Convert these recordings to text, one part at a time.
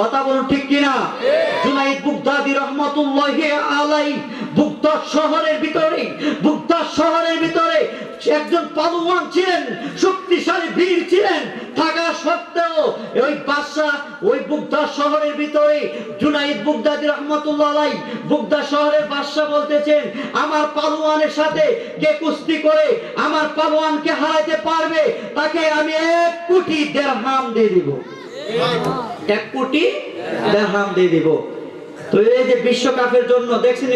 কথা বলুন ঠিক কিনা? জুনাইদ বুগদাদি রহমতুল্লাহ আলাই বুগদা শহরের ভিতরে, বুগদা শহরের ভিতরে একজন পালুয়ান ছিলেন, শক্তিশালী বীর ছিলেন। থাকা সত্ত্বেও ওই বাদশা ওই বুগদা শহরের ভিতরে, জুনাইদ বুগদাদি রহমতুল্লাহ আলাই বুগদা শহরের বাদশা বলতেছেন, আমার পালুয়ানের সাথে কে কুস্তি করে, আমার পালুয়ানকে হারাইতে পারবে? তাকে আমি এক কোটি দেড়হাম দিয়ে দিব। এক কোটি দেড়হাম দিয়ে দিব। তো এই যে বিশ্বকাপের জন্য দেখছেন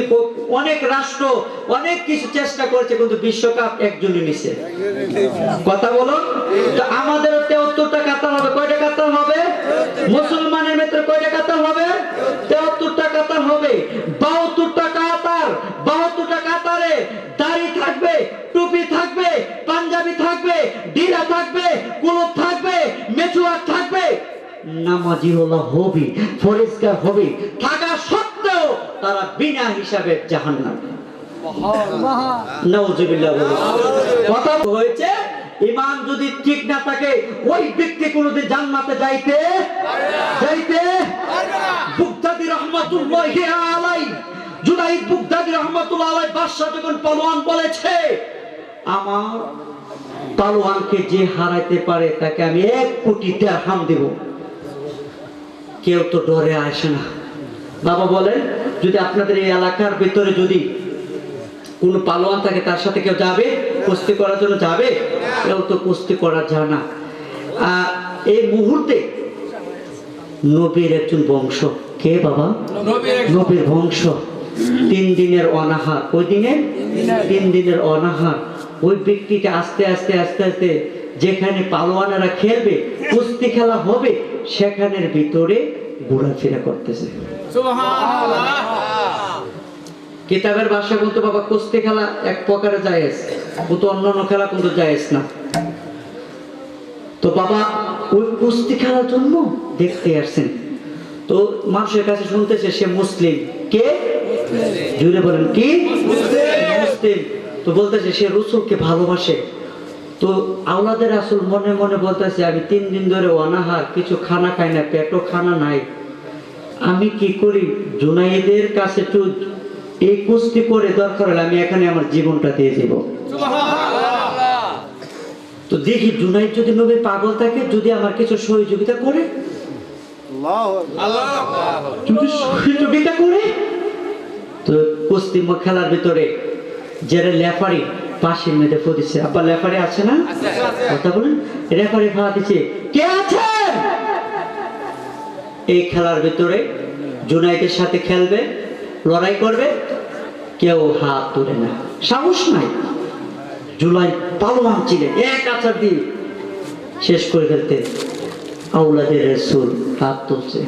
অনেক রাষ্ট্র অনেক কিছু চেষ্টা করেছে, কিন্তু বিশ্বকাপ একজনই নিছে। কথা বলুন? তো আমাদের তেহত্তরটা কাতার হবে। কয়টা কাতার হবে? মুসলমানের ভিতরে কয়টা কাতার হবে? তেহত্তরটা কাতার হবে। বাহাত্তরটা কাতার। বাহাত্তরটা কাতারে দাড়ি থাকবে, টুপি থাকবে, পাঞ্জাবি থাকবে, ডিরা থাকবে নামাজি হলো হবি ফরিস্কার হবি। থাকা সত্ত্বেও তারা বিনা হিসাবে জাহান্নাম। কথা হয়েছে ইমান যদি ঠিক না থাকে, ওই ব্যক্তি কোনোদিন জান্নাতে যাইতে যাইতে বুগদাদি রহমাতুল্লাহ আলাই, জুনাইদ বুগদাদি রহমাতুল্লাহ আলাই বাদশাহ যখন পালোয়ান বলেছে, আমার পালোয়ানকে যে হারাইতে পারে তাকে আমি এক কোটি দেড়হাম দেব। কেউ তো ডরে আসে না। বাবা বলেন যদি আপনাদের এই এলাকার ভিতরে যদি কোন পালোয়ান থাকে তার সাথে কেউ যাবে? কুস্তি করার জন্য যাবে? কেউ তো কুস্তি করা যায় না। এই মুহূর্তে নবীর একজন বংশ। কে বাবা? নবীর বংশ। তিন দিনের অনাহার। ওই দিনে? তিন দিনের অনাহার। ওই ব্যক্তিকে আস্তে আস্তে আস্তে আস্তে যেখানে পালোয়ানেরা খেলবে কুস্তি খেলা হবে সেখানের ভিতরে ঘোরাফেরা করতেছে। কিতাবের ভাষা কিন্তু বাবা কুস্তি খেলা এক প্রকারে জায়েজ কিন্তু অন্যান্য খেলা কিন্তু জায়েজ না। তো বাবা ওই কুস্তি খেলার জন্য দেখতে আসছেন। তো মানুষের কাছে শুনতেছে সে মুসলিম। কে? জুড়ে বলেন কি? মুসলিম। তো বলতেছে সে রসুলকে ভালোবাসে। তো আওলাদের আসল মনে মনে বলতেছে আমি তিন দিন ধরে অনাহার কিছু খানা খাই না পেটও খানা নাই। আমি কি করি? জুনাইদের কাছে একটু এই কুস্তি করে দরকার হলে আমি এখানে আমার জীবনটা দিয়ে দেব। তো দেখি জুনাইদ যদি নবী পাগল থাকে যদি আমার কিছু সহযোগিতা করে? যদি সহযোগিতা করে? তো কুস্তি খেলার ভিতরে যারা লেফারি পাশে মেয়েদে ফুদিছে আবার লেফারি আছে না? কথা বলেন। রেফারি ফা দিচ্ছে কে আছেন এই খেলার ভিতরে জুনাইদের সাথে খেলবে লড়াই করবে কেউ হাত তোলে না। সাহস নাই। জুলাই পালোয়ান ছিলেন এক আচার দিয়ে শেষ করে ফেলতে আউলাদের রসুল হাত তুলছে।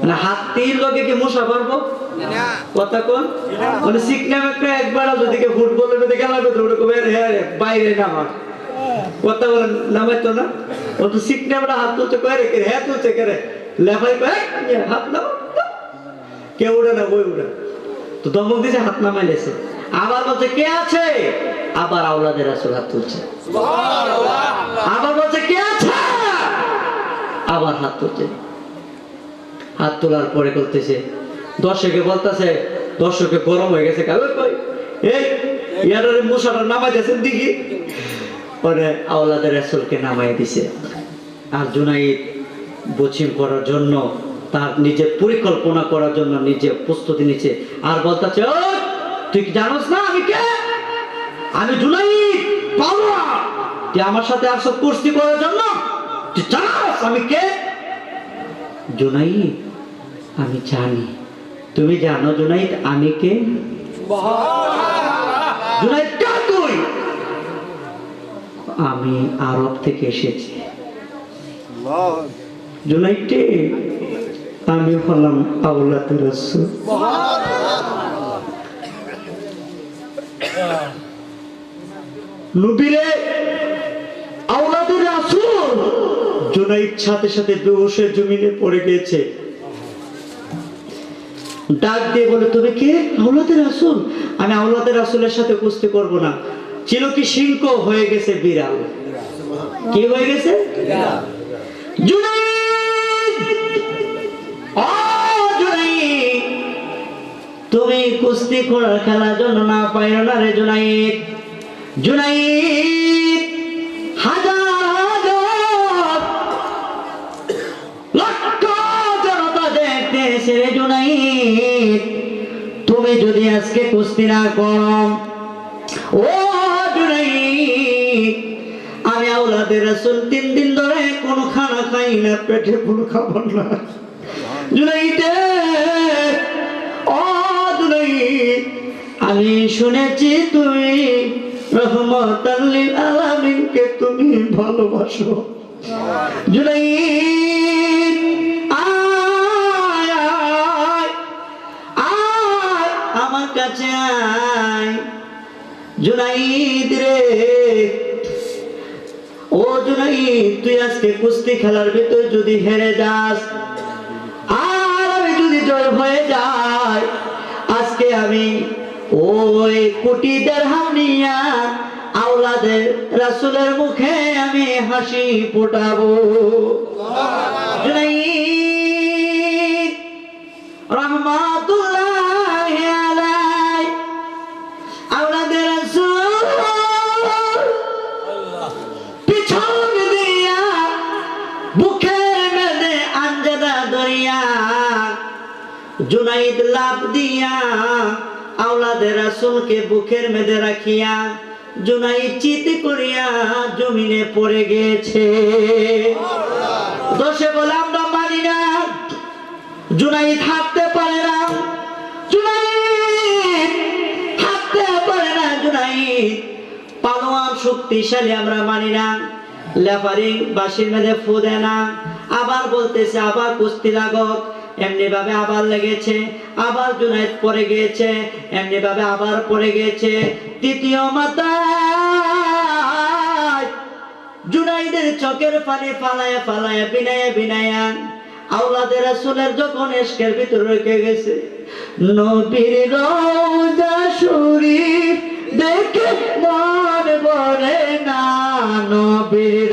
মানে হাত তিন লোকে কি মশা পারব কথা কোন মানে সিকনাম একটা একবার ফুটবলের মধ্যে ওটা কবে বাইরে নামা কথা বলেন নামাইতো না। ও তো সিকনামটা হাত তুলতে কয়ে রে হ্যাঁ কে লেফাই কয়ে হাত উঠে না বই তো দমক দিছে হাত নামাইলেছে আবার বলছে কে আছে? আবার আওলাদের আসল হাত তুলছে। আবার বলছে কে আছে? আবার হাত তুলছে। হাত তোলার পরে করতেছে দর্শকে বলতেছে দর্শকে গরম হয়ে গেছে এই ইয়ারে মুসাটা নামাই দিয়েছেন দিঘি পরে আওলাদের রাসূলকে নামাই দিছে। আর জুনাইদ বচিম করার জন্য তার নিজের পরিকল্পনা করার জন্য নিজে প্রস্তুতি নিচ্ছে আর বলতেছে "ও, তুই কি জানোস না আমি কে? আমি জুনাইদ তুই আমার সাথে আসো কুস্তি করার জন্য? তুই জানোস আমি কে? জুনাইদ আমি জানি। তুমি জানো জুনাইদ, আমি কে? আমি আরব থেকে এসেছি। আমি হলাম আউলাদ রসুল। নবীরে আউলাদের রাসূল। জুনাইদ সাথে সাথে বেহুশের জমিনে পড়ে গিয়েছে। ডাক দিয়ে বলে, তুমি কে? আওলাদের রাসুল। আমি আওলাদের আসলের সাথে কুস্তি করব না। ছিল কি সিংহ? হয়ে গেছে বিড়াল। কি হয়ে গেছে? তুমি কুস্তি করার খেলার জন্য না পাইল না রে জুনাইদ। জুনাইদ! যদি আজকে কুস্তি না করো ও জুনাইদ, আমি আওলাদের রাসূল তিন দিন ধরে কোনো খানা খাই না, পেটে কোনো খাবার না। জুনাইদে, ও জুনাইদ, আমি শুনেছি তুমি রহমত আলামিনকে তুমি ভালোবাসো। জুনাইদ আয় জুনাইদ রে। ও জুনাইদ, তুই আজকে কুস্তি খেলার ভিতর যদি হেরে যাস, আর আমি যদি জয় হয়ে যাই, আজকে আমি ওই কোটি দেড়হাম নিয়া আওলাদের রাসূলের মুখে আমি হাসি ফোটাবো। জুনাইদ রহমাতুল্লাহ জুনাইদ লাভ দিয়া আওলাদের রাসূলকে বুকের মেদে রাখিয়া জুনাইদ চিত করিয়া জমিনে পড়ে গেছে। দোষে বলে, আমরা মানি না। জুনাইদ হাঁটতে পারে না। হাঁটতে পারে না। জুনাইদ পালোয়ান শক্তিশালী, আমরা মানি না। লেফারি বাসির মেঝে ফু দেয় না। আবার বলতেছে, আবার কুস্তি লাগক। এমনি ভাবে আবার লেগেছে, আবার জুনাইদ পড়ে গিয়েছে, এমনি ভাবে আবার পড়ে গিয়েছে। তৃতীয় মাতায় জুনাইদের চকের পানি ফালায় ফালায়, বিনায় বিনায়া আওলাদের রাসূলের যখন এশকের ভিতর রেখে গেছে, নবীর রওজা শরীফ দেখে মন ভরে না, নবীর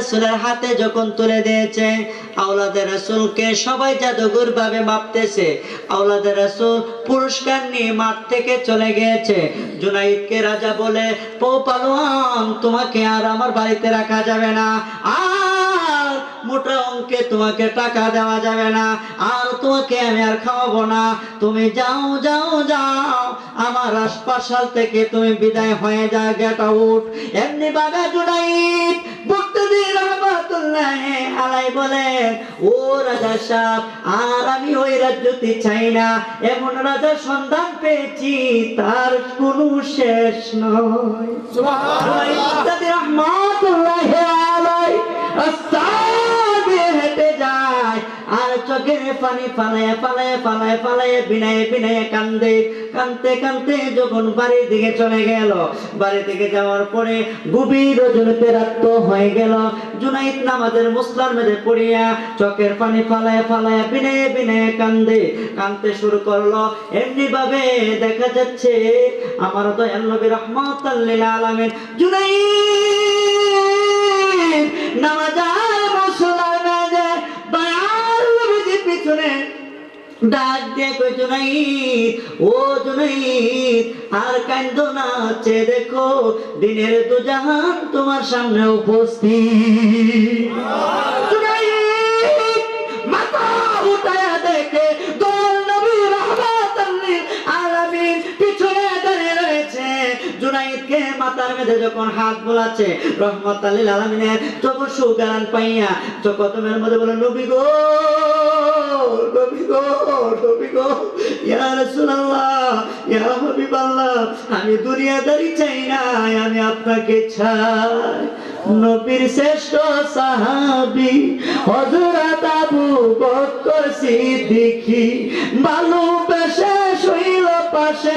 রাজা হাতে যখন তুলে দিয়েছে, আওলাদের সবাই ভাবে মাপতেছে। আওলাদের পুরস্কার নিয়ে মাঠ থেকে চলে গিয়েছে। জুনাইদকে রাজা বলে, পো পালোয়ান, তোমাকে আর আমার বাড়িতে রাখা যাবে না। আর মোটা অঙ্কে তোমাকে টাকা দেওয়া যাবে না। আর তোমাকে আমি আর খাওয়াবো না। তুমি যাও যাও যাও। আমার হাসপাতাল থেকে তুমি বিদায় হয়ে যা গেট আউট এমনি বাবা জুনাইদ ভক্তদের রহমাতুল্লাহ আলাই বলেন ও রাজা সাহেব আর আমি ওই রাজ্যতে চাই না। এমন রাজার সন্ধান পেয়েছি তার কোনো শেষ নয়। রহমাতুল্লাহ আলাই। চোখের পানি ফালায় ফালায় ফালায় ফালায় বিনায় বিনায় কান্দে কানতে কানতে যখন বাড়ির দিকে চলে গেল, বাড়ি থেকে যাওয়ার পরে গভীর রজনীতে রাত্র হয়ে গেল। জুনাইদ নামাজের মুসলার মেঝে পড়িয়া চোখের পানি ফালায় ফালায় বিনায় বিনায় কান্দে, কানতে শুরু করল। এমনি ভাবে দেখা যাচ্ছে আমার তো নবী রহমত আলামিন জুনাইদ নামাজার ডাক দিয়ে কই জুনাই ও জুনাই আর কান্দ না হচ্ছে দেখো দিনের তোমার সামনে উপস্থিত। আলামিন পিছনে রয়েছে। যখন হাত বোলাচ্ছে রহমাতাল্লিল আলামিনের চোখ সুগান পাইয়া চোখ তোমার মধ্যে বলে, নবী গো নবী গো, নবী আমি দুনিয়াদারি চাই না, আমি আপনাকে চাই। নবীর শ্রেষ্ঠ সাহাবি হযরত আবু বকর সিদ্দিকী ভালোবেসে শৈল পাশে